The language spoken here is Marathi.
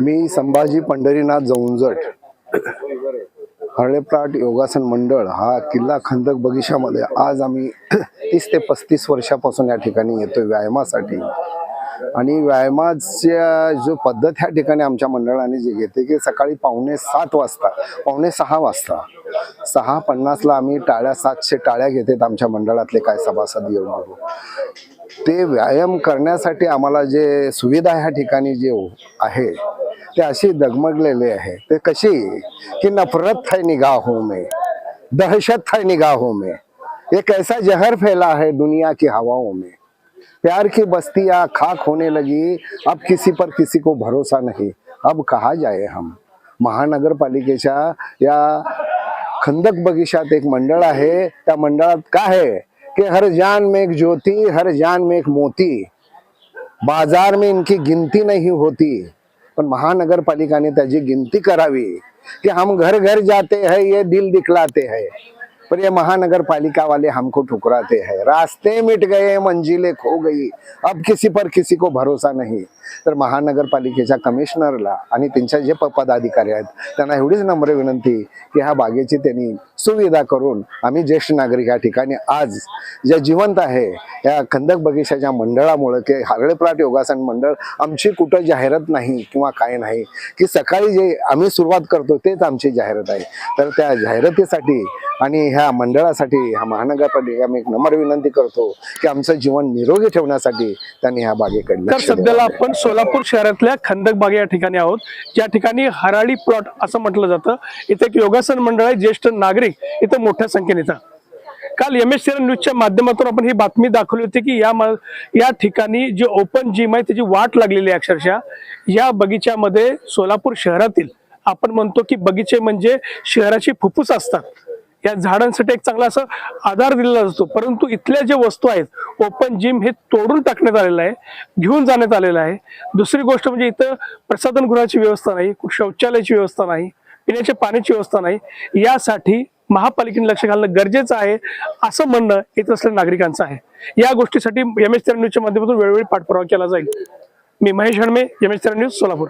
मी संभाजी पंढरीनाथ जवंजट हरळेप्राट योगासन मंडळ हा किल्ला खंदक बगीशामध्ये आज आम्ही तीस ते पस्तीस वर्षापासून या ठिकाणी येतोय व्यायामासाठी. आणि व्यायामाच्या जो पद्धत ह्या ठिकाणी आमच्या मंडळाने जी घेते की सकाळी पावणे सात वाजता पावणे सहा वाजता सहा पन्नासला आम्ही टाळ्या सातशे टाळ्या घेतात आमच्या मंडळातले काय सभासद येऊन ते व्यायाम करण्यासाठी आम्हाला जे सुविधा ह्या ठिकाणी जे आहे ते अशी दगमगलेले आहे. ते कशी? की नफरत है निगाहों हो में दहशत है निगाहों हो में. एक ऐसा जहर फैला है दुनिया की हवाओं में. प्यार की बस्तियां खाक होने लगी अब किसी पर किसी को भरोसा नहीं. अब कहा जाए हम? महानगर पालिकेच्या या खंदक बगिशात एक मंडळ आहे. त्या मंडळात काय आहे? कि हर जान में एक ज्योति हर जान में एक मोती। बाजार में इनकी गिनती नहीं होती पण महानगर पालिका ने त्याची गिनती करावी कि हम घर घर जाते हैं ये दिल दिखलाते हैं। पर ये महानगरपालिका वाले हमको ठुकराते हैं। रास्ते मिट गए मंजिलें खो गई। अब किसी पर किसी को भरोसा नहीं। तर महानगरपालिकेच्या कमिशनरला आणि त्यांच्या जे प- पदाधिकारी आहेत त्यांना एवढीच नम्र विनंती की ह्या बागेची त्यांनी सुविधा करून आम्ही ज्येष्ठ नागरिक या ठिकाणी आज जे जिवंत आहे या खंदक बगीशाच्या मंडळामुळे की हरळेप्राट योगासन मंडळ आमची कुठं जाहिरात नाही किंवा काय नाही की सकाळी जे आम्ही सुरुवात करतो तेच आमची जाहिरात आहे. तर त्या जाहिरातीसाठी आणि ह्या मंडळासाठी ह्या महानगरपालिका मी एक नम्र विनंती करतो की आमचं जीवन निरोगी ठेवण्यासाठी त्यांनी ह्या बागेकडे तर सध्याला. आपण सोलापूर शहरातल्या खंदक बाग या ठिकाणी आहोत. ज्या ठिकाणी हराळी प्लॉट असं म्हटलं जातं. इथे एक योगासन मंडळ आहे ज्येष्ठ नागरिक इथं मोठ्या संख्येने येतात. काल एम एस न्यूजच्या माध्यमातून आपण ही बातमी दाखवली होती की या या ठिकाणी जे ओपन जिम आहे त्याची वाट लागलेली आहे अक्षरशः. या बगीच्यामध्ये सोलापूर शहरातील आपण म्हणतो की बगीचे म्हणजे शहराची फुफ्फुस असतात. या झाडांसाठी एक चांगला असं आधार दिलेला असतो. परंतु इथल्या जे वस्तू आहेत ओपन जिम हे तोडून टाकण्यात आलेलं आहे घेऊन जाण्यात आलेलं आहे. दुसरी गोष्ट म्हणजे इथं प्रसाधनगृहाची व्यवस्था नाही शौचालयाची व्यवस्था नाही पिण्याच्या पाण्याची व्यवस्था नाही. यासाठी महापालिकेने लक्ष घालणं गरजेचं आहे असं म्हणणं येत असलेल्या नागरिकांचं आहे. या गोष्टीसाठी एम एस न्यूजच्या माध्यमातून वेळोवेळी पाठपुरावा केला जाईल. मी Mahesh Hanme M S news Solapur.